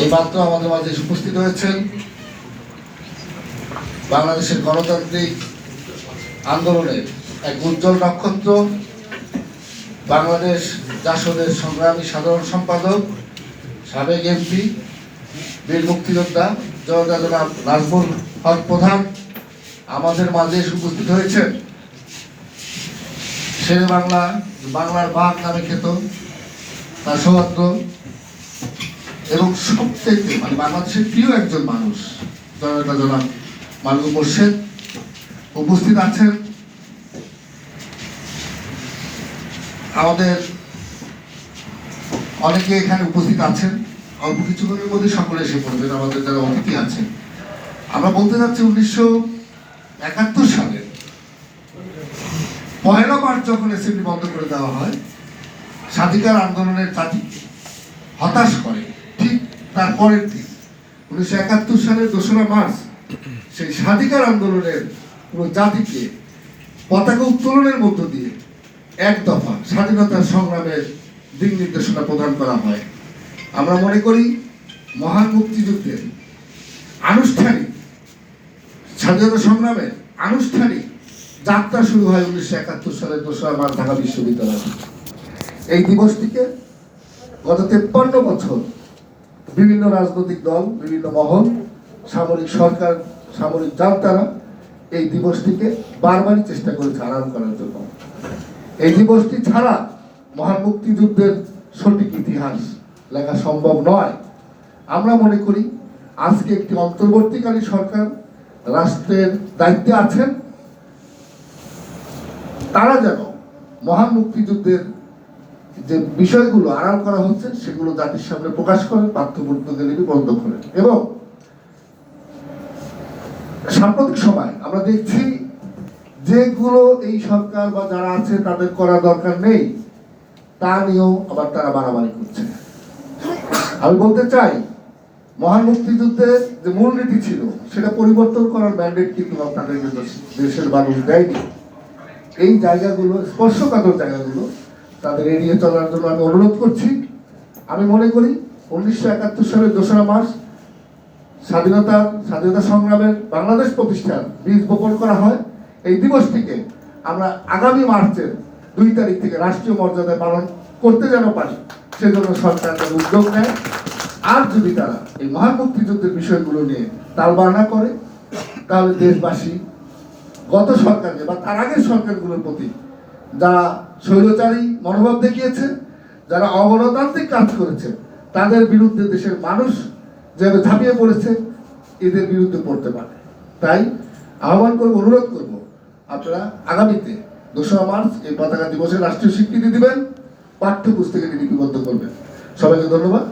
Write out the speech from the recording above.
এই মাত্র আমাদের মাঝে উপস্থিত হয়েছেন বাংলাদেশের গণতান্ত্রিক আন্দোলনের এক উজ্জ্বল নক্ষত্র, বাংলাদেশ জাসদের সংগ্রামী সাধারণ সম্পাদক, সাবেক এমপি, বীর মুক্তিযোদ্ধা জয়দাদা নাজমুল হক প্রধান আমাদের মাঝে উপস্থিত হয়েছেন। শেরে বাংলা বাংলার বাঘ নামে খেত তার সৌহার্দ্য এবং সবচেয়ে মানে বাংলাদেশের প্রিয় একজন মানুষ, জনতা জনাব মালুক মোর্শেদ উপস্থিত আছেন। আমাদের অনেকে এখানে উপস্থিত আছেন। অল্প কিছুক্ষণের মধ্যে সকলে এসে পড়বেন, আমাদের যারা অতিথি আছেন। আমরা বলতে যাচ্ছি উনিশশো একাত্তর সালে পয়লা মার্চ যখন এসএমবি বন্ধ করে দেওয়া হয়, স্বাধিকার আন্দোলনের জাতিকে হতাশ করে ঠিক তার পরের দিন, উনিশশো একাত্তর সালের দোসরা মার্চ, সেই স্বাধিকার আন্দোলনের পুরো জাতিকে পতাকা উত্তোলনের মধ্য দিয়ে এক দফা স্বাধীনতার সংগ্রামের দিক নির্দেশনা প্রদান করা হয়। আমরা মনে করি, মহান মুক্তিযুদ্ধের আনুষ্ঠানিক, স্বাধীনতা সংগ্রামের আনুষ্ঠানিক যাত্রা শুরু হয় উনিশশো একাত্তর সালের দোসরা মার্চ ঢাকা বিশ্ববিদ্যালয় এই দিবসটিকে গত তেপ্পান্ন বছর বিভিন্ন রাজনৈতিক দল, বিভিন্ন মহল, সামরিক সরকার, সামরিক জান্তারা এই দিবসটিকে বারবারই চেষ্টা করেছে আরাম করার জন্য। এই দিবসটি ছাড়া মহান মুক্তিযুদ্ধের সঠিক ইতিহাস লেখা সম্ভব নয়। আমরা মনে করি, আজকে একটি অন্তর্বর্তীকালীন সরকার রাষ্ট্রের দায়িত্বে আছেন, তারা যেন মহান মুক্তিযুদ্ধের যে বিষয়গুলো আড়াল করা হচ্ছে, সেগুলো জাতির সামনে প্রকাশ করেন পাঠ্যপুস্তকে বন্ধ করেন এবং সাম্প্রতিক সময় আমরা দেখছি যেগুলো এই সরকার বা যারা আছে, তাদের করা দরকার নেই, তা নিয়েও আবার তারা বাড়াবাড়ি করছে। আমি বলতে চাই মহান মুক্তিযুদ্ধের যে মূলনীতি ছিল, সেটা পরিবর্তন করার ম্যান্ডেট কিন্তু আপনাদের দেশের মানুষ দেয়নি। এই জায়গাগুলো, স্পর্শকাতর জায়গাগুলো তাদের এড়িয়ে চলার জন্য আমি অনুরোধ করছি। আমি মনে করি উনিশশো একাত্তর সালের দোসরা মার্চ স্বাধীনতা স্বাধীনতা সংগ্রামের বাংলাদেশ প্রতিষ্ঠান বীজ বপন করা হয়। এই দিবসটিকে আমরা আগামী মার্চের দুই তারিখ থেকে রাষ্ট্রীয় মর্যাদায় পালন করতে যেন পারি, সেজন্য সরকার উদ্যোগ নেয়। আর যদি তারা এই মহান মুক্তিযুদ্ধের বিষয়গুলো নিয়ে তালবানা করে, তাহলে দেশবাসী, গত সরকারকে বা তার আগের সরকারগুলোর প্রতি যারা স্বৈরচারী মনোভাব দেখিয়েছে, যারা অগণতান্ত্রিক কাজ করেছে, তাদের বিরুদ্ধে দেশের মানুষ যেভাবে ঝাঁপিয়ে পড়েছে, এদের বিরুদ্ধে পড়তে পারে। তাই আহ্বান করব, অনুরোধ করব, আপনারা আগামীতে দোসরা মার্চ এই পতাকা দিবসের রাষ্ট্রীয় স্বীকৃতি দিবেন, পাঠ্যপুস্তকে লিপিবদ্ধ করবেন। সবাইকে ধন্যবাদ।